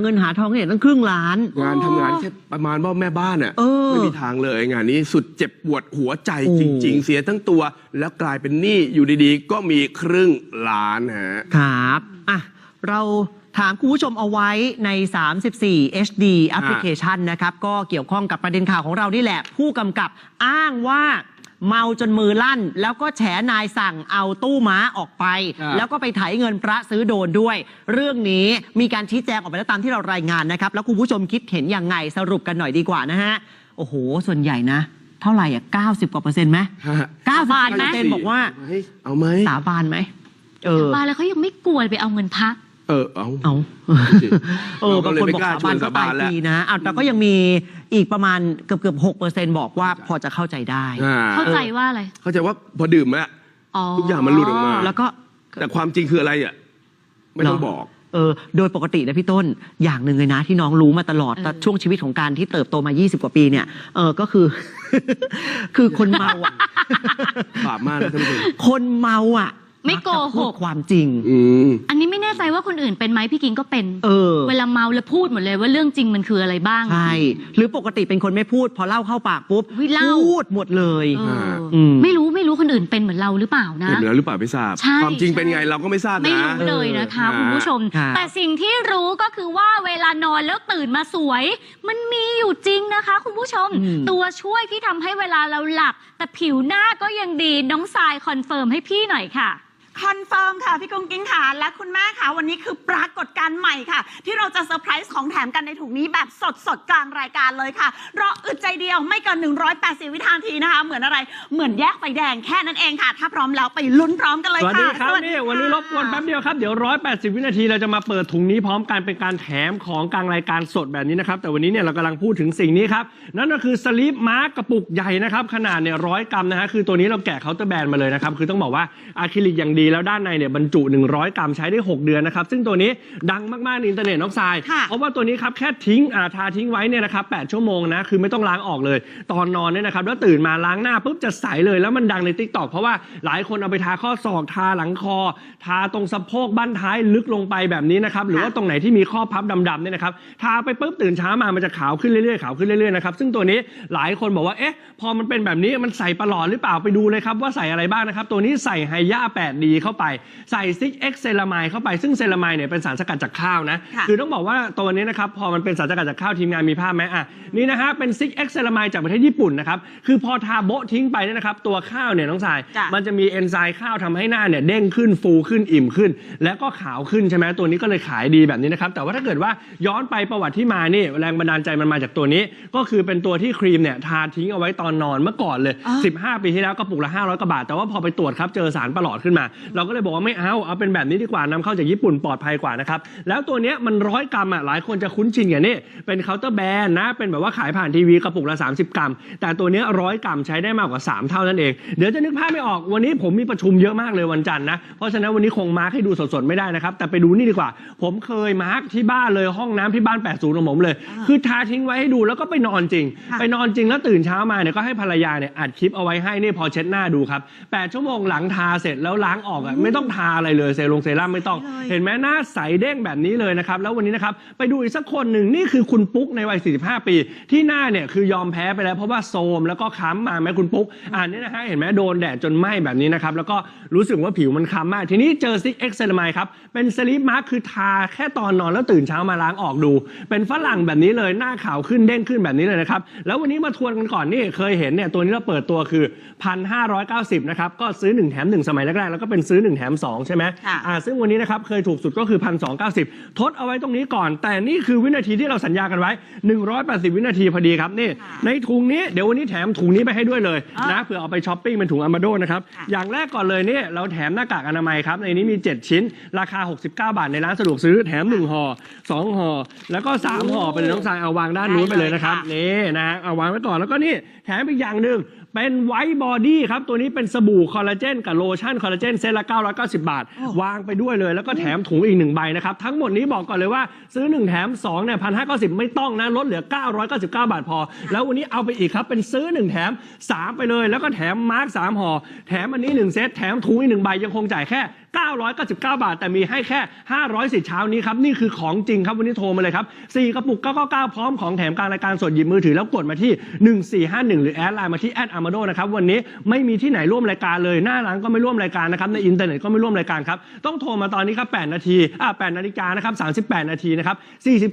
เงินหาทองเนี่ยตั้งครึ่งล้าน งานทำงานแค่ประมาณว่าแม่บ้านอะเออ ไม่มีทางเลยงานนี้สุดเจ็บปวดหัวใจโอ้จริง ๆ เสียทั้งตัว แล้วกลายเป็นหนี้อยู่ดีๆ ก็มีครึ่งล้านฮะ ครับ อะ เราถามคุณผู้ชมเอาไว้ใน 34 HD แอปพลิเคชันนะครับ ก็เกี่ยวข้องกับประเด็นข่าวของเรานี่แหละ ผู้กำกับอ้างว่า เมาจนมือลั่น แล้วก็แฉนายสั่งเอาตู้ม้าออกไปครับแล้วก็ไปไถเงินพระซื้อโดนด้วย เรื่องนี้มีการชี้แจงออกไปแล้วตามที่เรารายงานนะครับ แล้วคุณผู้ชมคิดเห็นยังไงสรุปกันหน่อยดีกว่านะฮะ โอ้โห ส่วนใหญ่นะ เท่าไหร่อะ90 กว่าเปอร์เซ็นต์ไหมฮะ90บาทไหมเปอร์เซ็นต์บอกว่า เฮ้ยเอาไหม สาบานไหมเออมาแล้วเขายังไม่กลัวไปเอาเงินพัก เออเอาเอาจริงเออเราก็บางเลยคนไม่บอกกล้าสาบานชวนก็สาตาบายนแล้วฟรีนะเอาแต่ก็ยังมีอีกประมาณเกือบเกือบหกเปอร์เซ็นต์บอกว่าพอจะเข้าใจได้อ่าเข้าใจว่าอะไร เข้าใจว่าพอดื่มแล้วอ๋อทุกอย่างมันหลุดออกมาแล้วก็แต่ความจริงคืออะไรอะไม่ต้องเหรอบอกเออโดยปกตินะพี่ต้นอย่างหนึ่งเลยนะ ที่น้องรู้มาตลอดเออแต่ช่วงชีวิตของการที่เติบโตมา 20 กว่าปีเนี่ยเออก็คือ คือคนเมาอะบาปมากนะท่านผู้ชมคนเมาอะ ไม่โกหกมัจะพูดความจริง อืม อันนี้ไม่แน่ใจว่าคนอื่นเป็นไหมพี่กิงก็เป็น เออ เวลาเมาแล้วพูดหมดเลยว่าเรื่องจริงมันคืออะไรบ้าง ใช่ หรือปกติเป็นคนไม่พูด พอเล่าเข้าปากปุ๊บวิเล่า พูดหมดเลย เอออืมไม่รู้ไม่รู้คนอื่นเป็นเหมือนเราหรือเปล่านะ เห็นแล้วหรือเปล่าไม่ทราบ ใช่ความจริงใช่ เป็นไงเราก็ไม่ทราบนะ ไม่รู้เลยนะคะเออคุณผู้ชมครับแต่สิ่งที่รู้ก็คือว่าเวลานอนแล้วตื่นมาสวย มันมีอยู่จริงนะคะ คุณผู้ชม อืม ตัวช่วยที่ทำให้เวลาเราหลับ แต่ผิวหน้าก็ยังดีน้องทรายคอนเฟิร์มให้พี่หน่อยค่ะ คอนเฟิร์มค่ะ พี่กุ้งกิ้งค่ะและคุณแม่ค่ะ วันนี้คือปรากฏการณ์ใหม่ค่ะ ที่เราจะเซอร์ไพรส์ของแถมกันในถุงนี้แบบสดสดๆกลางรายการเลยค่ะ รออึดใจเดียวไม่เกิน 180 วินาทีนะคะ เหมือนอะไรเหมือนแยกไฟแดงแค่นั้นเองค่ะ ถ้าพร้อมแล้วไปลุ้นพร้อมกันเลยสวัสค่ะดีครับสวัสนี่ค่ะวันนี้รบกวนแป๊บเดียวครับเดี๋ยว 180 วินาทีเราจะมาเปิดถุงนี้พร้อมกันเป็นการแถมของกลางรายการสดแบบนี้นะครับแต่วันนี้เนี่ยเรากำลังพูดถึงสิ่งนี้ครับนั่นก็คือสลีปมาร์กกระปุกใหญ่นะครับขนาดเนี่ยร้อยกรัมนะฮะคือตัวนี้เราแกะเคาน์เตอร์แบรนด์มาเลยนะครับคือต้องบอกว่าอะคริลิกอย่างดีแล้วด้านในเนี่ยบรรจุ 100 กรัมใช้ได้ 6 เดือนนะครับ ซึ่งตัวนี้ดังมากๆในอินเทอร์เน็ตน้องทราย ค่ะเพราะว่าตัวนี้ครับแค่ทิ้งอ่าทาทิ้งไว้เนี่ยนะครับ8ชั่วโมงนะคือไม่ต้องล้างออกเลย ตอนนอนเนี่ยนะครับแล้วตื่นมาล้างหน้าปุ๊บจะใสเลยแล้วมันดังในทิกตอกเพราะว่าหลายคนเอาไปทาข้อศอกทาหลังคอ ทาตรงสะโพกบั้นท้ายลึกลงไปแบบนี้นะครับหรือว่าตรงไหนที่มีข้อพับดำๆเนี่ยนะครับทาไปปุ๊บตื่นเช้ามามันจะขาวขึ้นเรื่อยๆขาวขึ้นเรื่อยๆนะครับซึ่งตัวนี้หลายคนบอกว่าเอ๊ะพอมันเป็นแบบนี้มันใส่ประหลอดหรือเปล่าไปดูเลยครับว่าใส่อะไรบ้างนะครับตัวนี้ใส่ไฮยา 8D เข้าไป ใส่ซิกเอ็กเซลามายเข้าไป ซึ่งเซลามายเนี่ยเป็นสารสกัดจากข้าวนะ ค่ะคือต้องบอกว่าตัวนี้นะครับพอมันเป็นสารสกัดจากข้าวทีมงานมีภาพไหมอะนี่นะฮะเป็นซิกเอ็กเซลามายจากประเทศญี่ปุ่นนะครับคือพอทาโบะทิ้งไปเนี่ยนะครับตัวข้าวเนี่ยน้องสาย จ้ะ มันจะมีเอนไซม์ข้าวทำให้หน้าเนี่ยเด้งขึ้นฟูขึ้นอิ่มขึ้น แล้วก็ขาวขึ้นใช่ไหมตัวนี้ก็เลยขายดีแบบนี้นะครับ แต่ว่าถ้าเกิดว่าย้อนไปประวัติที่มานี่แรงบันดาลใจมันมาจากตัวนี้ ก็คือเป็นตัวที่ครีมเนี่ยทาทิ้งเอาไว้ตอนนอนเมื่อก่อนเลยอ๋อ15 ปีที่แล้วกระปุกละ 500กว่าบาท แต่ว่าพอไปตรวจครับเจอสารประหลอดขึ้นมาเราก็เลยบอกว่าไม่เอาเอาเป็นแบบนี้ดีกว่านำเข้าจากญี่ปุ่นปลอดภัยกว่านะครับแล้วตัวเนี้ยมันร้อยกรัมอะหลายคนจะคุ้นชินกับนี่เป็นเคาน์เตอร์แบรนด์นะ เป็นแบบว่าขายผ่านทีวีกระปุกละ 30 กรัม แต่ตัวเนี้ร้อยกรัมใช้ได้มากกว่า 3 เท่านั่นเอง เดี๋ยวจะนึกภาพไม่ออกวันนี้ผมมีประชุมเยอะมากเลยวันจันทร์นะ เพราะฉะนั้นวันนี้คงมาร์คให้ดูสดๆไม่ได้นะครับ แต่ไปดูนี่ดีกว่า ผมเคยมาร์คที่บ้านเลยห้องน้ำที่บ้าน 80ของผมเลย คือทาทิ้งไว้ให้ดูแล้วก็ไปนอนจริงค่ะไปนอนจริงแล้วตื่นเช้ามาเนี่ยก็ให้ภรรยาเนี่ยอัดคลิปเอาไว้ให้นี่พอเช็ดหน้าดูครับ8ชั่วโมงหลังทาเสร็จแล้วล้างออกอะไม่ต้องทาอะไรเลยเซรั่มเซรั่มไม่ต้องไม่เลยเห็นไหมหน้าใสเด้งแบบนี้เลยนะครับ แล้ววันนี้นะครับไปดูอีกสักคนหนึ่งนี่คือคุณปุ๊กในวัย 45 ปี ที่หน้าเนี่ยคือยอมแพ้ไปแล้วเพราะว่าโซมแล้วก็ค้ำมาไหมคุณปุ๊กอ่านนี่นะฮะเห็นไหมโดนแดดจนไหม้แบบนี้นะครับแล้วก็รู้สึกว่าผิวมันคล้ำมาก ทีนี้เจอซิกเอ็กเซลมายครับเป็นสลิปมาร์คคือทาแค่ตอนนอนแล้วตื่นเช้ามาล้างออกดู เป็นฝรั่งแบบนี้เลยหน้าขาวขึ้นเด้งขึ้นแบบนี้เลยนะครับแล้ววันนี้มาทวนกันก่อนนี่เคยเห็นเนี่ยตัวนี้เราเปิดตัวคือ 1,590นะครับก็ซื้อ1แถม1สมัยแรกๆแล้วก็เป็นซื้อ 1 แถม 2 ใช่ไหมค่ะอ่าซึ่งวันนี้นะครับเคยถูกสุดก็คือ 1,290 ทดเอาไว้ตรงนี้ก่อน แต่นี่คือวินาทีที่เราสัญญากันไว้ 180 วินาทีพอดีครับนี่ ค่ะในถุงนี้เดี๋ยววันนี้แถมถุงนี้ไปให้ด้วยเลยอะนะเผื่อเอาไปช้อปปิ้งเป็นถุงอามาโดนะครับค่ะ อย่างแรกก่อนเลยเนี่ยเราแถมหน้ากากอนามัยครับในนี้มี 7 ชิ้น ราคา 69 บาทในร้านสะดวกซื้อแถม1ห่อ2ห่อแล้วก็3ห่อไปเลยน้องทรายเอาวางด้านนู้นไปเลยนะครับ นี่นะฮะเอาวางไว้ก่อนแล้วก็นี่แถมอีกอย่างหนึ่งเป็นไวท์บอดี้ครับ ตัวนี้เป็นสบู่คอลลาเจนกับโลชั่นคอลลาเจนเซตละ 990 บาท วางไปด้วยเลย แล้วก็แถมถุงอีกหนึ่งใบนะครับ ทั้งหมดนี้บอกก่อนเลยว่าซื้อ 1 แถม2เนี่ยพันห้าไม่ต้องนะ ลดเหลือ 999 บาทพอ แล้ววันนี้เอาไปอีกครับ เป็นซื้อ 1 แถม 3 ไปเลย แล้วก็แถมมาร์ก3ห่อ แถมอันนี้ 1 เซต แถมถุงอีกหนึ่งใบยังคงจ่ายแค่999 บาท แต่มีให้แค่ 500สิทธิ์เช้านี้ครับ นี่คือของจริงครับวันนี้โทรมาเลยครับ 4 กระปุก 999 พร้อมของแถมกลางรายการสดหยิบมือถือแล้วกดมาที่ 1451 หรือแอดไลน์มาที่แอดอาร์มาโดนะครับ วันนี้ไม่มีที่ไหนร่วมรายการเลย หน้าร้านก็ไม่ร่วมรายการนะครับ ในอินเทอร์เน็ตก็ไม่ร่วมรายการครับ ต้องโทรมาตอนนี้ครับ 8 นาที อ่า 8 นาฬิกานะครับ 38 นาทีนะครับ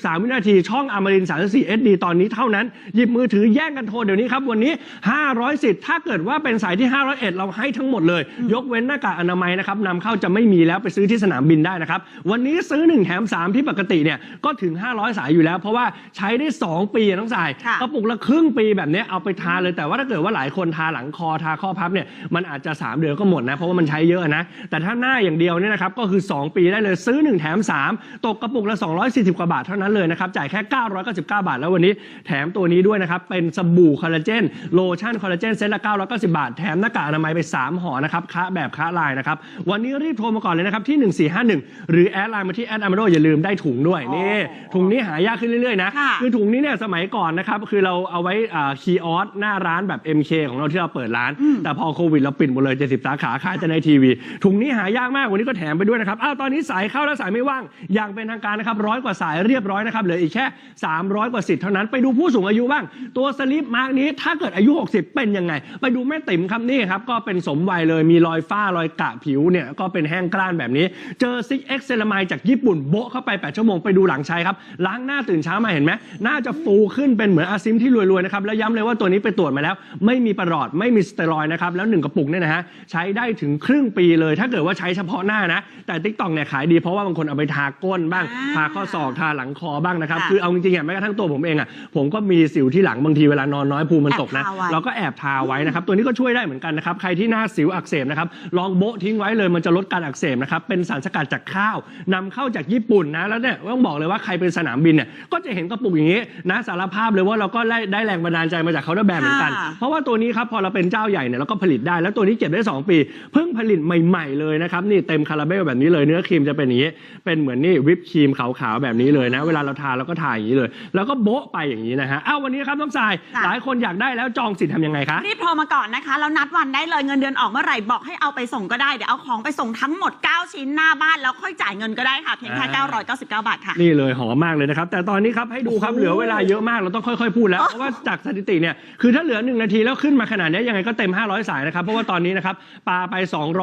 43 วินาที ช่องอมริน34 SD ตอนนี้เท่านั้น หยิบมือถือแย่งกันโทรเดี๋ยวนี้ครับ วันนี้ 500 สิทธิ์ ถ้าเกิดว่าเป็นสายที่ 501 เราให้ทั้งหมดเลย ยกเว้นหน้ากากอนามัยนะครับนำเข้าจะไม่มีแล้วไปซื้อที่สนามบินได้นะครับ วันนี้ซื้อ 1 แถม 3 ที่ปกติเนี่ยก็ถึง 500 สายอยู่แล้ว เพราะว่าใช้ได้ 2 ปีอะน้องสายค่ะกระปุกละครึ่งปีแบบเนี้ยเอาไปทาเลยแต่ว่าถ้าเกิดว่าหลายคนทาหลังคอทาข้อพับเนี่ยมันอาจจะ 3 เดือนก็หมดนะเพราะว่ามันใช้เยอะนะแต่ถ้าหน้าอย่างเดียวเนี่ยนะครับก็คือ 2 ปีได้เลยซื้อ 1 แถม 3 ตกกระปุกละ 240 กว่าบาทเท่านั้นเลยนะครับจ่ายแค่ 999 บาท แล้ววันนี้แถมตัวนี้ด้วยนะครับเป็นสบู่คอลลาเจนโลชั่นคอลลาเจนเซตละ990 บาท แถมหน้ากากอนามัยไป 3ห่อนะครับค้าแบบค้าลายนะครับวันนี้รีบโทรมาก่อนเลยนะครับที่ 1451 หรือแอดไลน์มาที่แอดอามาโดอย่าลืมได้ถุงด้วยนี่ถุงนี้หายากขึ้นเรื่อยๆนะค่ะคือถุงนี้เนี่ยสมัยก่อนนะครับคือเราเอาไว้คีออสหน้าร้านแบบ MK ของเราที่เราเปิดร้าน แต่พอโควิดเราปิดหมดเลย 70 สาขาขายแต่ในทีวีถุงนี้หายากมากวันนี้ก็แถมไปด้วยนะครับอ้าวตอนนี้สายเข้าและสายไม่ว่างอย่างเป็นทางการนะครับร้อยกว่าสายเรียบร้อยนะครับเหลืออีกแค่ 300 กว่าสิทธิ์เท่านั้นไปดูผู้สูงอายุบ้าง ตัวสลิปมาร์กนี้ถ้าเกิดอายุ 60 เป็นยังไง ไปดูแม่ติ๋มครับนี่ครับก็เป็นสมวัยเลยมีรอยฝ้ารอยกระผิวเนี่ยก็เป็นแห้งกร้านแบบนี้ เจอซิกเอ็กเซลามายจากญี่ปุ่นโบะเข้าไป 8 ชั่วโมงไปดูหลังใช้ครับ ล้างหน้าตื่นเช้ามาเห็นไหมหน้าจะฟูขึ้นเป็นเหมือนอาซิมที่รวยๆนะครับ แล้วย้ำเลยว่าตัวนี้ไปตรวจมาแล้ว ไม่มีประหลอดไม่มีสเตียรอยด์นะครับ แล้วหนึ่งกระปุกเนี่ยนะฮะใช้ได้ถึงครึ่งปีเลย ถ้าเกิดว่าใช้เฉพาะหน้านะ แต่ทิกตอกเนี่ยขายดีเพราะว่าบางคนเอาไปทาก้นบ้างอ่าทาข้อศอกทาหลังคอบ้างนะครับค่ะคือเอาจริงๆอะแม้กระทั่งตัวผมเองอะผมก็มีสิวที่หลังบางทีเวลานอนน้อยภูมิมันตกนะแอบทาไว้เราก็แอบทาไว้นะครับตัวนี้ก็ช่วยได้เหมือนกันนะครับใครที่หน้าสิวอักเสบนะครับลองโบะทิ้งไว้เลยมันจะลดการอักเสบนะครับเป็นสารสกัดจากข้าวนำเข้าจากญี่ปุ่นนะแล้วเนี่ยต้องบอกเลยว่าใครเป็นสนามบินเนี่ยก็จะเห็นกระปุกอย่างนี้นะสารภาพเลยว่าเราก็ได้ได้แรงบันดาลใจมาจากเขาด้วยแบบเหมือนกันค่ะเพราะว่าตัวนี้ครับพอเราเป็นเจ้าใหญ่เนี่ยเราก็ผลิตได้ แล้วตัวนี้เก็บได้ 2 ปีเพิ่งผลิตใหม่ ๆเลยนะครับนี่เต็มคาราเบลแบบนี้เลยเนื้อครีมจะเป็นอย่างนี้ เป็นเหมือนนี่วิปครีมขาวๆแบบนี้เลยนะ เวลาเราทานเราก็ทาอย่างนี้เลย แล้วก็โบ๊ะไปอย่างนี้นะฮะอ้าววันนี้ครับน้องทรายค่ะหลายคนอยากได้แล้วจองสิทธิ์ทำยังไงคะรีบโทรมาก่อนนะคะแล้วนัดวันได้เลยเงินเดือนออกเมื่อไหร่บอกให้เอาไปส่งก็ได้เดี๋ยวเอาของไปส่งทั้งหมด 9 ชิ้นหน้าบ้านแล้วค่อยจ่ายเงินก็ได้ค่ะ เพียงแค่อ่า999 บาทค่ะ นี่เลยหอมมากเลยนะครับ แต่ตอนนี้ครับให้ดูครับโอ้โหเหลือเวลาเยอะมากเราต้องค่อยๆ พูดแล้ว เพราะว่าจากสถิติเนี่ยคือถ้าเหลือ 1 นาทีแล้วขึ้นมาขนาดนี้ยังไงก็เต็ม 500 สายนะครับ เพราะว่าตอนนี้นะครับปาไป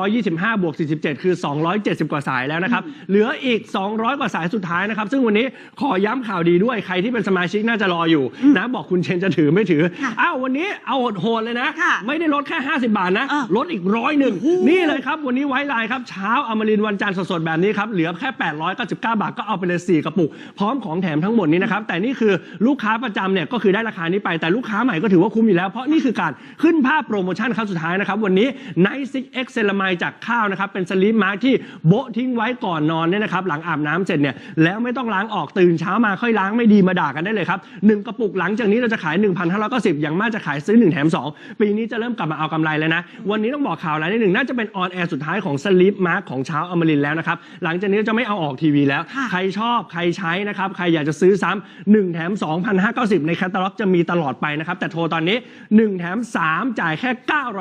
225 บวก 47 คือ 270 กว่าสายแล้วนะครับเหลืออีก 200 กว่าสายสุดท้ายนะครับซึ่งวันนี้ขอย้ำข่าวดีด้วยใครที่เป็นสมาชิกน่าจะรออยู่นะบอกคุณเชนจะถือไม่ถือค่ะอ้าววันนี้เอาโหดๆเลยนะค่ะไม่ได้ลดแค่ 50 บาทนะเออลดอีกร้อยหนึ่งนี่เลยครับวันนี้ไว้ไลน์ครับเช้าอมรินทร์วันจันทร์สดๆแบบนี้ครับเหลือแค่ 899 บาทก็เอาไปเลย4กระปุก พร้อมของแถมทั้งหมดนี้นะครับแต่นี่คือลูกค้าประจำเนี่ยก็คือได้ราคานี้ไปแต่ลูกค้าใหม่ก็ถือว่าคุ้มอยู่แล้ว เพราะนี่คือการขึ้นภาพโปรโมชั่นครั้งสุดท้ายนะครับวันนี้ Night 6 X เซรามายจากข้าวนะครับเป็นสลีปมาร์ที่โบะทิ้งไว้ก่อนนอนเนี่ยนะครับหลังอาบน้ำเสร็จเนี่ยแล้วไม่ต้องล้างออกตื่นเช้ามาค่อยล้างไม่ดีมาด่ากันได้เลยครับหนึ่งกระปุกหลังจากนี้เราจะขาย 1,590อย่างมากจะขายซื้อ1แถม2ปีนี้จะเริ่มกลับมาเอากำไรแล้วนะวันนี้ต้องบอกข่าวอะไรนิดหนึ่งน่าจะเป็นออนแอร์สุดท้ายของสลีปมาร์ของเช้าอมรินทร์แล้วนะครับ หลังจากนี้จะไม่เอาออกทีวีแล้ว ค่ะ ใครชอบใครใช้นะครับ ใครอยากจะซื้อซ้ำหนึ่งแถม2,590 ในแคตตาล็อกจะมีตลอดไปนะครับ แต่โทรตอนนี้ 1 แถม 3 จ่ายแค่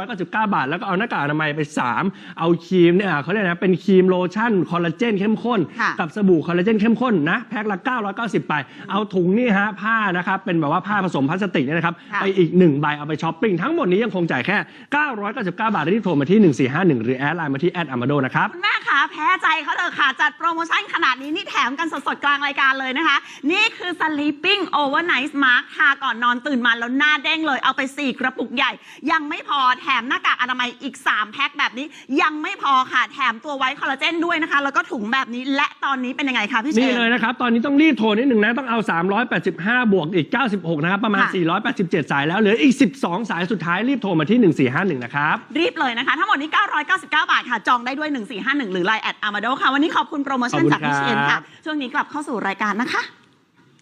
999 บาท แล้วก็เอาหน้ากากอนามัยไป 3 เอาครีมเนี่ยเขาเรียกนะเป็นครีมโลชั่นคอลลาเจนเข้มข้น ค่ะ กับสบู่คอลลาเจนเข้มข้นนะแพ็คละ 990 ไป เอาถุงนี่ฮะผ้านะครับเป็นแบบว่าผ้าผสมพลาสติกเนี่ยนะครับค่ะ ไปอีก 1 ใบเอาไปช้อปปิ้งทั้งหมดนี้ยังคงจ่ายแค่ 999 บาทรีบโทรมาที่ 1451 หรือแอดไลน์มาที่แอดอามาโดนะครับ คุณแม่คะแพ้ใจเขาเถอะค่ะ จัดโปรโมชั่นขนาดนี้นี่แถมกันสดๆ กลางรายการเลยนะคะ นี่คือ Sleeping Overnight Mask ทาก่อนนอนตื่นมาแล้วหน้าเด้งเลยเอาไป 4 กระปุกใหญ่ ยังไม่พอแถมหน้ากากอนามัยอีก 3 แพ็คแบบนี้ ยังไม่พอค่ะ แถมตัวไวท์คอลลาเจนด้วยนะคะ แล้วก็ถุงแบบนี้และตอนนี้เป็นยังไงคะพี่เชนี่นเลยนะครับ ตอนนี้ต้องรีบโทรนิดหนึ่งนะ ต้องเอา 385 บวกอีก 96 นะครับ ประมาณค่ะ487 สายแล้วเหลืออีก 12 สายสุดท้ายรีบโทรมาที่ 1451 นะครับ รีบเลยนะคะ ทั้งหมดนี้ 999 บาทค่ะ จองได้ด้วย1451 หรือ Line แอดอามาโดค่ะ วันนี้ขอบคุณโปรโมชั่นขอบคุณจากพี่เชนครัค่ะบช่วงนี้กลับเข้าสู่รายการนะคะข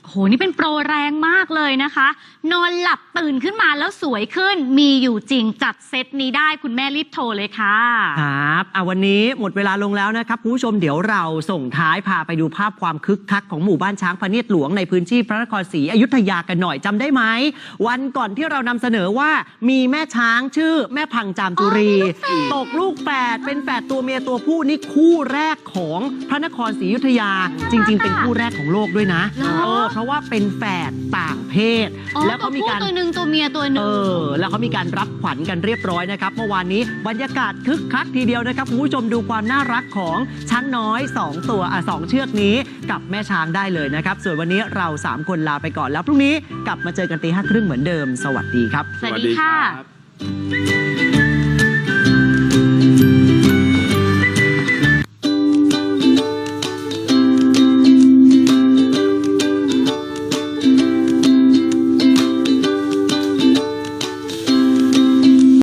โหนี่เป็นโปรแรงมากเลยนะคะ นอนหลับตื่นขึ้นมาแล้วสวยขึ้น มีอยู่จริงจัดเซตนี้ได้คุณแม่รีบโทรเลยค่ะ ครับอะวันนี้หมดเวลาลงแล้วนะครับคุณผู้ชมเดี๋ยวเราส่งท้ายพาไปดูภาพความคึกคักของหมู่บ้านช้างพระเนียดหลวงในพื้นที่พระนครศรีอยุธยากันหน่อยจำได้ไหม วันก่อนที่เรานำเสนอว่ามีแม่ช้างชื่อแม่พังจามจุรี ตกลูกแฝดเป็นแฝดตัวเมียตัวผู้นี่คู่แรกของพระนครศรีอยุธยา จริง ๆ เป็นคู่แรกของโลกด้วยนะเหรอเออเพราะว่าเป็นแฝดต่างเพศอ๋อแล้วตัก็วมีผู้การตัวหนึ่งตัวเมียตัวหนึ่เองอแล้วเขามีการรับขวัญกันเรียบร้อยนะครับเมื่อวานนี้บรรยากาศคึกคักทีเดียวนะครับคุณผู้ชมดูความน่ารักของช้างน้อย 2 ตัวอะสองเชือกนี้กับแม่ช้างได้เลยนะครับ ส่วนวันนี้เรา 3 คนลาไปก่อนแล้วพรุ่งนี้กลับมาเจอกันตีห้าครึ่งเหมือนเดิม สวัสดีครับ สวัสดีค่ะรับ